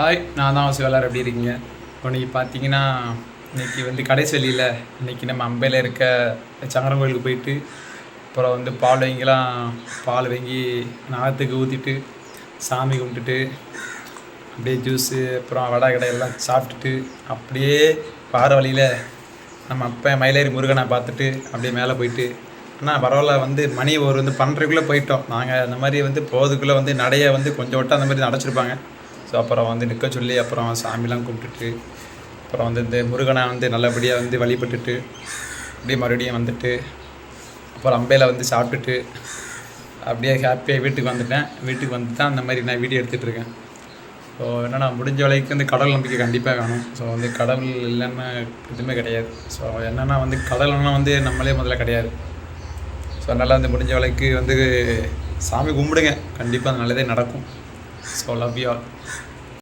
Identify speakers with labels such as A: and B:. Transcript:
A: Hi நான் தான் சிவலார் எப்படி இருக்கீங்க? இப்போ இன்னைக்கு பார்த்தீங்கன்னா இன்னைக்கு வந்து கடைசி வெளியில் இன்னைக்கு நம்ம அம்பையில் இருக்க சங்கரன் கோயிலுக்கு போயிட்டு அப்புறம் வந்து பால் வாங்கிலாம் பால் வாங்கி நாகத்துக்கு ஊற்றிட்டு சாமி கும்பிட்டுட்டு அப்படியே ஜூஸு அப்புறம் வடை கடை எல்லாம் சாப்பிட்டுட்டு அப்படியே வார வழியில் நம்ம அப்போ மயிலேறி முருகனை பார்த்துட்டு அப்படியே மேலே போயிட்டு ஆனால் பரவாயில்ல வந்து மணி ஒரு வந்து பன்னெண்டுக்குள்ளே போயிட்டோம். நாங்கள் அந்த மாதிரி வந்து போகிறதுக்குள்ளே வந்து நடைய வந்து கொஞ்சம் விட்டு அந்த மாதிரி நடச்சிருப்பாங்க. ஸோ அப்புறம் வந்து நிற்க சொல்லி அப்புறம் சாமிலாம் கும்பிட்டுட்டு அப்புறம் வந்து இந்த முருகனை வந்து நல்லபடியாக வந்து வழிபட்டுட்டு அப்படியே மறுபடியும் வந்துட்டு அப்புறம் அம்பையில் வந்து சாப்பிட்டுட்டு அப்படியே ஹாப்பியாக வீட்டுக்கு வந்துட்டேன். வீட்டுக்கு வந்து தான் அந்த மாதிரி நான் வீடியோ எடுத்துகிட்ருக்கேன் ஸோ என்னென்னா முடிஞ்ச வரைக்கும் வந்து கடவுள் நம்பிக்கை கண்டிப்பாக வேணும். ஸோ வந்து கடவுள் இல்லைன்னா எதுவுமே கிடையாது. ஸோ என்னென்னா வந்து கடவுள்னா வந்து நம்மளே முதல்ல கிடையாது. ஸோ அதனால் வந்து முடிஞ்ச வரைக்கும் வந்து சாமி கும்பிடுங்க. கண்டிப்பாக அது நல்லதே நடக்கும். So love you all